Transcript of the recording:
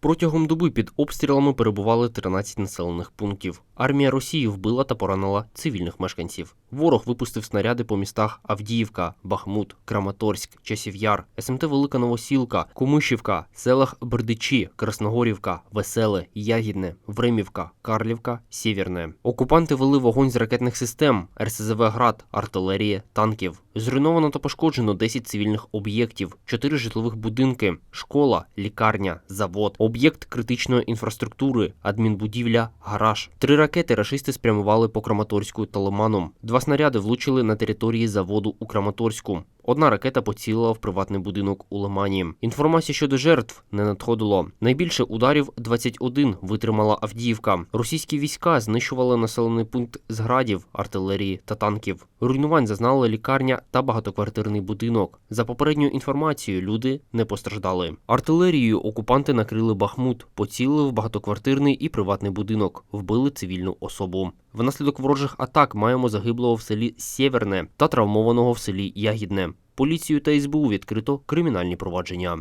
Протягом доби під обстрілами перебували 13 населених пунктів. Армія Росії вбила та поранила цивільних мешканців. Ворог випустив снаряди по містах Авдіївка, Бахмут, Краматорськ, Часів'яр, СМТ Велика Новосілка, Комишівка, селах Бердичі, Красногорівка, Веселе, Ягідне, Времівка, Карлівка, Сєвєрне. Окупанти вели вогонь з ракетних систем, РСЗВ «Град», артилерії, танків. Зруйновано та пошкоджено 10 цивільних об'єктів, 4 житлових будинки, школа, лікарня, завод, об'єкт критичної інфраструктури, адмінбудівля, гараж. Три ракети рашисти спрямували по Краматорську та Лиману. Два снаряди влучили на території заводу у Краматорську. Одна ракета поцілила в приватний будинок у Лимані. Інформації щодо жертв не надходило. Найбільше ударів 21 витримала Авдіївка. Російські війська знищували населений пункт з градів, артилерії та танків. Руйнувань зазнала лікарня та багатоквартирний будинок. За попередньою інформацією, люди не постраждали. Артилерією окупанти накрили Бахмут, поцілили в багатоквартирний і приватний будинок, вбили цивільну особу. Внаслідок ворожих атак маємо загиблого в селі Сєверне та травмованого в селі Ягідне. Поліцію та СБУ відкрито кримінальні провадження.